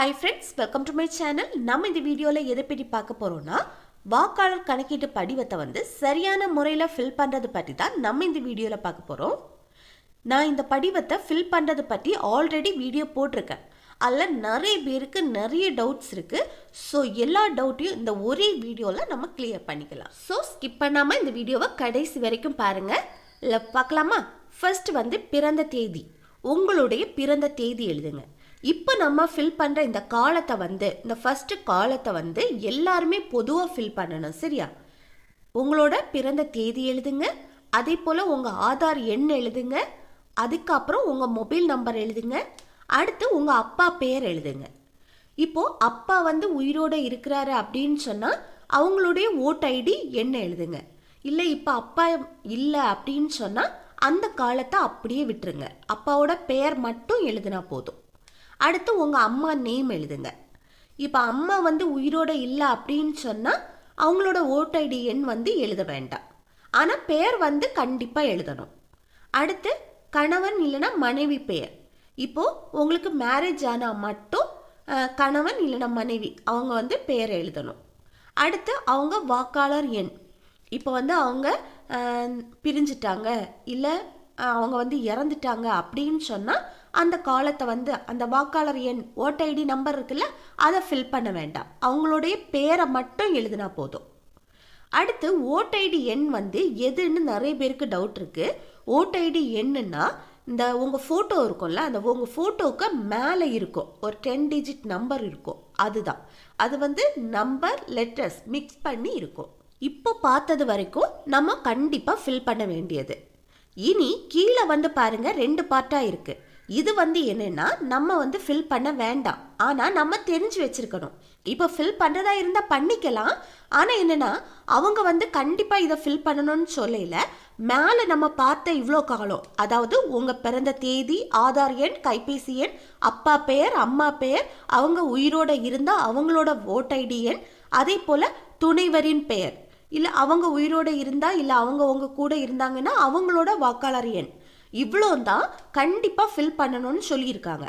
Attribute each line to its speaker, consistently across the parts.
Speaker 1: Hi friends welcome to my channel நம்ம இந்த வீடியோவில் எதை பற்றி பார்க்க போகிறோம்னா வாக்காளர் கணக்கீட்டு படிவத்தை வந்து சரியான முறையில் ஃபில் பண்ணுறது பற்றி தான் நம்ம இந்த வீடியோவில் பார்க்க போகிறோம் நான் இந்த படிவத்தை ஃபில் பண்ணுறது பற்றி ஆல்ரெடி வீடியோ போட்டிருக்கேன். அதில் நிறைய பேருக்கு நிறைய டவுட்ஸ் இருக்குது ஸோ எல்லா டவுட்டையும் இந்த ஒரே வீடியோவில் நம்ம கிளியர் பண்ணிக்கலாம். ஸோ ஸ்கிப் பண்ணாமல் இந்த வீடியோவை கடைசி வரைக்கும் பாருங்கள் இல்லை பார்க்கலாமா? ஃபர்ஸ்ட் வந்து பிறந்த தேதி. உங்களுடைய பிறந்த தேதி எழுதுங்க. இப்போ நம்ம ஃபில் பண்ணுற இந்த காலத்தை வந்து இந்த ஃபஸ்ட்டு காலத்தை வந்து எல்லாருமே பொதுவாக ஃபில் பண்ணணும் சரியா? உங்களோட பிறந்த தேதி எழுதுங்க அதே போல் உங்கள் ஆதார் எண் எழுதுங்க அதுக்கப்புறம் உங்கள் மொபைல் நம்பர் எழுதுங்க அடுத்து உங்கள் அப்பா பேர் எழுதுங்க. இப்போது அப்பா வந்து உயிரோட இருக்கிறாரு அப்படின்னு சொன்னால் அவங்களுடைய ஓட் ஐடி என்ன எழுதுங்க. இல்லை இப்போ அப்பா இல்லை அப்படின்னு சொன்னால் அந்த காலத்தை அப்படியே விட்டுருங்க. அப்பாவோட பெயர் மட்டும் எழுதினா போதும். அடுத்து உங்கள் அம்மா நேம் எழுதுங்க. இப்போ அம்மா வந்து உயிரோட இல்லை அப்படின்னு சொன்னால் அவங்களோட ஓட் ஐடி எண் வந்து எழுத வேண்டாம். ஆனால் பெயர் வந்து கண்டிப்பாக எழுதணும். அடுத்து கணவன் இல்லைன்னா மனைவி பெயர். இப்போது உங்களுக்கு மேரேஜ் ஆனால் மட்டும் கணவன் இல்லைன்னா மனைவி அவங்க வந்து பெயர் எழுதணும். அடுத்து அவங்க வாக்காளர் எண். இப்போ வந்து அவங்க பிரிஞ்சிட்டாங்க இல்லை அவங்க வந்து இறந்துட்டாங்க அப்படின்னு சொன்னால் அந்த காலத்தை வந்து அந்த வாக்காளர் எண் ஓட் ஐடி நம்பர் இருக்குல்ல அதை ஃபில் பண்ண வேண்டாம். அவங்களுடைய பேரை மட்டும் எழுதினா போதும். அடுத்து ஓட் ஐடி எண் வந்து எதுன்னு நிறைய பேருக்கு டவுட் இருக்குது ஓட் ஐடி எண்ணுன்னா இந்த உங்கள் ஃபோட்டோ இருக்கும்ல அந்த உங்கள் ஃபோட்டோவுக்கு மேலே இருக்கும். ஒரு டென் டிஜிட் நம்பர் இருக்கும். அதுதான். அது வந்து நம்பர் லெட்டர்ஸ் மிக்ஸ் பண்ணி இருக்கும். இப்போ பார்த்தது வரைக்கும் நம்ம கண்டிப்பாக ஃபில் பண்ண வேண்டியது. இனி கீழே வந்து பாருங்க ரெண்டு பார்ட்டாக இருக்குது இது வந்து என்னன்னா நம்ம வந்து ஃபில் பண்ண வேண்டாம். ஆனால் நம்ம தெரிஞ்சு வச்சுருக்கணும். இப்போ ஃபில் பண்ணுறதா இருந்தால் பண்ணிக்கலாம். ஆனால் என்னென்னா அவங்க வந்து கண்டிப்பாக இதை ஃபில் பண்ணணும்னு சொல்லல. மேலே நம்ம பார்த்த இவ்வளோ காலம் அதாவது உங்கள் பிறந்த தேதி ஆதார் எண் கைபேசி எண் அப்பா பெயர் அம்மா பெயர் அவங்க உயிரோட இருந்தால் அவங்களோட ஓட் ஐடி எண் அதே போல் துணைவரின் பெயர். இல்லை அவங்க உயிரோட இருந்தால் இல்லை அவங்க உங்கள் கூட இருந்தாங்கன்னா அவங்களோட வாக்காளர் எண். இவ்வளோ தான் கண்டிப்பாக ஃபில் பண்ணணும்னு சொல்லியிருக்காங்க.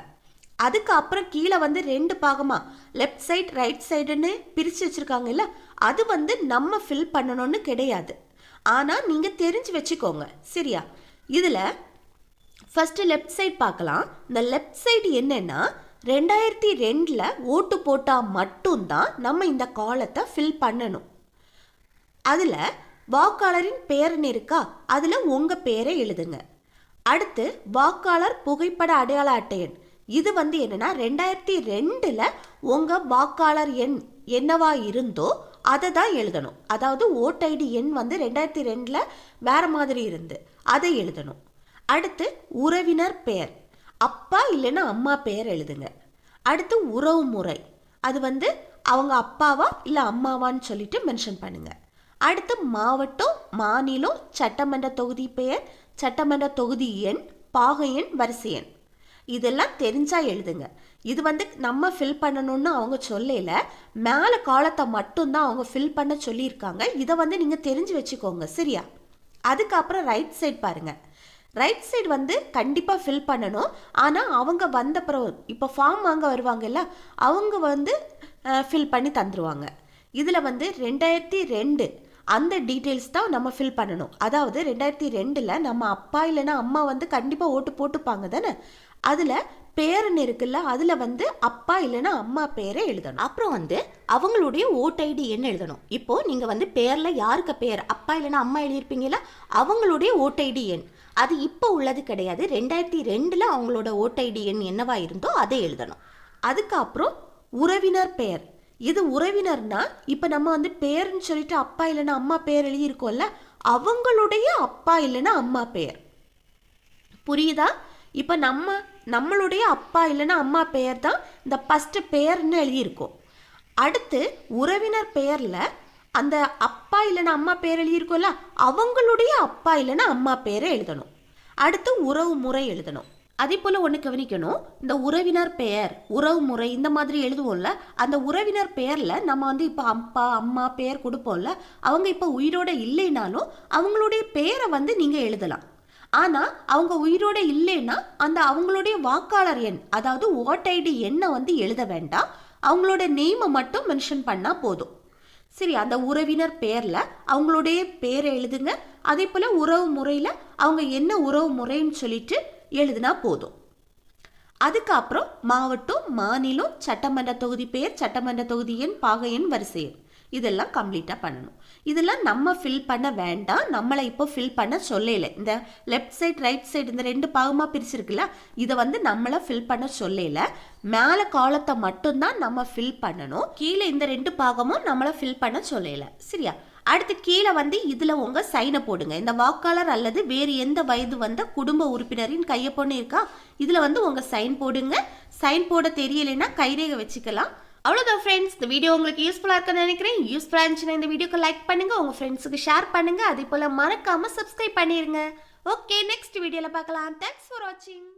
Speaker 1: அதுக்கு அப்புறம் கீழே வந்து ரெண்டு பாகமாக லெஃப்ட் சைட் ரைட் சைடுன்னு பிரித்து வச்சுருக்காங்கல்ல அது வந்து நம்ம ஃபில் பண்ணணும்னு கிடையாது. ஆனால் நீங்கள் தெரிஞ்சு வச்சுக்கோங்க. சரியா? இதில் ஃபஸ்ட்டு லெஃப்ட் சைட் பார்க்கலாம் இந்த லெஃப்ட் சைடு என்னென்னா ரெண்டாயிரத்தி ரெண்டில் ஓட்டு போட்டால் மட்டும்தான் நம்ம இந்த காலத்தை ஃபில் பண்ணணும். அதில் வாக்காளரின் பேருன்னு இருக்கா? அதில் உங்கள் பேரை எழுதுங்க. அடுத்து வாக்காளர் புகைப்பட அடையாள அட்டை எண். இது வந்து என்னன்னா ரெண்டாயிரத்தி ரெண்டில் உங்கள் வாக்காளர் எண் என்னவா இருந்தோ அதை தான் எழுதணும். அதாவது ஓட் ஐடி எண் வந்து ரெண்டாயிரத்தி ரெண்டில் வேற மாதிரி இருந்து அதை எழுதணும். அடுத்து உறவினர் பெயர். அப்பா இல்லைன்னா அம்மா பெயர் எழுதுங்க. அடுத்து உறவு முறை. அது வந்து அவங்க அப்பாவா இல்லை அம்மாவான்னு சொல்லிட்டு மென்ஷன் பண்ணுங்க. அடுத்து மாவட்டம் மாநிலம் சட்டமன்ற தொகுதி பெயர் சட்டமன்ற தொகுதி எண் பாக எண் வரிசை எண். இதெல்லாம் தெரிஞ்சா எழுதுங்க. இது வந்து நம்ம ஃபில் பண்ணணும்னு அவங்க சொல்லல. மேலே காலத்தை மட்டும்தான் அவங்க ஃபில் பண்ண சொல்லியிருக்காங்க. இதை வந்து நீங்கள் தெரிஞ்சு வச்சுக்கோங்க. சரியா? அதுக்கப்புறம் ரைட் சைடு பாருங்க. ரைட் சைடு வந்து கண்டிப்பாக ஃபில் பண்ணணும். ஆனால் அவங்க வந்த பிறகு இப்போ ஃபார்ம் வாங்க வருவாங்கல்ல அவங்க வந்து ஃபில் பண்ணி தந்துருவாங்க. இதில் வந்து ரெண்டாயிரத்தி ரெண்டு அந்த டீட்டெயில்ஸ் தான் நம்ம ஃபில் பண்ணணும். அதாவது ரெண்டாயிரத்தி ரெண்டில் நம்ம அப்பா இல்லைன்னா அம்மா வந்து கண்டிப்பாக ஓட்டு போட்டுப்பாங்க தானே? அதில் பேருன்னு இருக்குல்ல அதில் வந்து அப்பா இல்லைன்னா அம்மா பேரை எழுதணும்.
Speaker 2: அப்புறம் வந்து அவங்களுடைய ஓட் ஐடி என்ன எழுதணும்? இப்போது நீங்கள் வந்து பேரில் யாருக்கு பேர்? அப்பா இல்லைன்னா அம்மா எழுதியிருப்பீங்களா அவங்களுடைய ஓட் ஐடி எண். அது இப்போ உள்ளது கிடையாது. ரெண்டாயிரத்தி ரெண்டில் அவங்களோட ஓட் ஐடி எண் என்னவா இருந்தோ அதை எழுதணும்.
Speaker 1: அதுக்கப்புறம் உறவினர் பெயர் இது உறவினர்னா இப்போ நம்ம வந்து பேருன்னு சொல்லிட்டு அப்பா இல்லைன்னா அம்மா பேர் எழுதியிருக்கோம்ல அவங்களுடைய அப்பா இல்லைன்னா அம்மா பெயர் புரியுதா? இப்போ நம்ம நம்மளுடைய அப்பா இல்லைன்னா அம்மா பெயர் தான் இந்த ஃபஸ்ட்டு பெயர்னு எழுதியிருக்கோம். அடுத்து உறவினர் பெயரில் அந்த அப்பா இல்லைன்னா அம்மா பேர் எழுதியிருக்கோம்ல அவங்களுடைய அப்பா இல்லைன்னா அம்மா பேரை எழுதணும். அடுத்து உறவு முறை எழுதணும். அதே போல் ஒன்று கவனிக்கணும். இந்த உறவினர் பெயர் உறவு முறை இந்த மாதிரி எழுதுவோம்ல அந்த உறவினர் பெயரில் நம்ம வந்து இப்போ அப்பா அம்மா பெயர் கொடுப்போம்ல அவங்க இப்போ உயிரோட இல்லைனாலும் அவங்களுடைய பெயரை வந்து நீங்கள் எழுதலாம். ஆனால் அவங்க உயிரோட இல்லைன்னா அந்த அவங்களுடைய வாக்காளர் எண் அதாவது ஓட் ஐடி எண்ணை வந்து எழுத வேண்டாம். அவங்களோட நேமை மட்டும் மென்ஷன் பண்ணால் போதும். சரி அந்த உறவினர் பேரில் அவங்களுடைய பேரை எழுதுங்க. அதே போல் உறவு முறையில் அவங்க என்ன உறவு முறைன்னு சொல்லிட்டு எழுதினா போதும். அதுக்கப்புறம் மாவட்டம் மாநிலம் சட்டமன்ற தொகுதி பேர் சட்டமன்ற தொகுதி எண் பாக எண் வரிசை எண். இதெல்லாம் கம்ப்ளீட்டாக பண்ணணும். இதெல்லாம் நம்ம ஃபில் பண்ண வேண்டாம். நம்மளை இப்போ ஃபில் பண்ண சொல்லல. இந்த லெஃப்ட் சைட் ரைட் சைடு இந்த ரெண்டு பாகமாக பிரிச்சிருக்குல்ல இதை வந்து நம்மளை ஃபில் பண்ண சொல்லல. மேலே காலத்தை மட்டும்தான் நம்ம ஃபில் பண்ணணும். கீழே இந்த ரெண்டு பாகமும் நம்மளை ஃபில் பண்ண சொல்லல. சரியா? அடுத்து கீழே வந்து இதில் உங்கள் சைனை போடுங்க. இந்த வாக்காளர் அல்லது வேறு எந்த வயது வந்த குடும்ப உறுப்பினரின் கையொப்பம்னு இருக்கா? இதில் வந்து உங்கள் சைன் போடுங்க. சைன் போட தெரியலைன்னா கைரேகை வச்சுக்கலாம். அவ்வளோதான் ஃப்ரெண்ட்ஸ் இந்த வீடியோ உங்களுக்கு யூஸ்ஃபுல்லாக இருக்குன்னு நினைக்கிறேன். யூஸ்ஃபுல்லாக இருந்துச்சுன்னா இந்த வீடியோக்கு லைக் பண்ணுங்கள் உங்கள் ஃப்ரெண்ட்ஸுக்கு ஷேர் பண்ணுங்கள் அதே போல் மறக்காமல் சப்ஸ்கிரைப் பண்ணிடுங்க ஓகே நெக்ஸ்ட் வீடியோவில் பார்க்கலாம். தேங்க்ஸ் ஃபார் வாட்சிங்